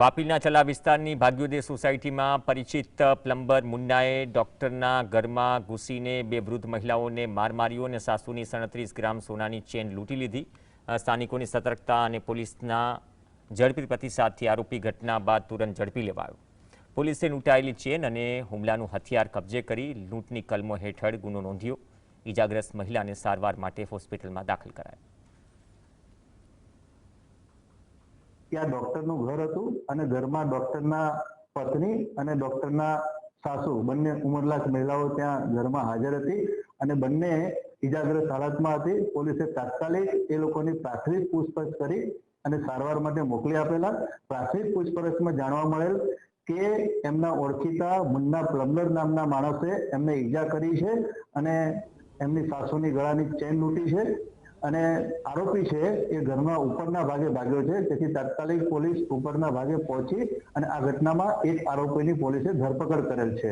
વાપીના ચલા વિસ્તારની ભાગ્યોદય સોસાયટીમાં પરિચિત પ્લમ્બર મુન્નાએ ડોક્ટરના ઘરમાં ઘૂસીને બે વૃદ્ધ મહિલાઓને માર માર્યો અને સાસુની સડત્રીસ ગ્રામ સોનાની ચેન લૂંટી લીધી. સ્થાનિકોની સતર્કતા અને પોલીસના ઝડપી પ્રતિસાદથી આરોપી ઘટના બાદ તુરંત ઝડપી લેવાયો. પોલીસે લૂંટાયેલી ચેન અને હુમલાનું હથિયાર કબજે કરી લૂંટની કલમો હેઠળ ગુનો નોંધ્યો. ઈજાગ્રસ્ત મહિલાને સારવાર માટે હોસ્પિટલમાં દાખલ કરાયા. ત્યાં ડોક્ટરનું ઘર હતું અને ઘરમાં ડોક્ટરના પત્ની અને ડોક્ટરના સાસુ. બંને ઉંમરલાયક મહિલાઓ ત્યાં ઘરમાં હાજર હતી અને બંને ઇજાગ્રસ્ત હાલતમાં હતી. પોલીસે તાત્કાલિક એ લોકોની પ્રાથમિક પૂછપરછ કરી અને સારવાર માટે મોકલી આપેલા. પ્રાથમિક પૂછપરછમાં જાણવા મળેલ કે એમના ઓળખીતા મુન્ના પ્લમ્બર નામના માણસે એમને ઈજા કરી છે અને એમની સાસુની ગળાની ચેન લૂંટી છે. અને આરોપી છે એ ઘરમાં ઉપરના ભાગે ભાગ્યો છે, તેથી તાત્કાલિક પોલીસ ઉપરના ભાગે પહોંચી અને આ ઘટનામાં એક આરોપીની પોલીસે ધરપકડ કરેલ છે.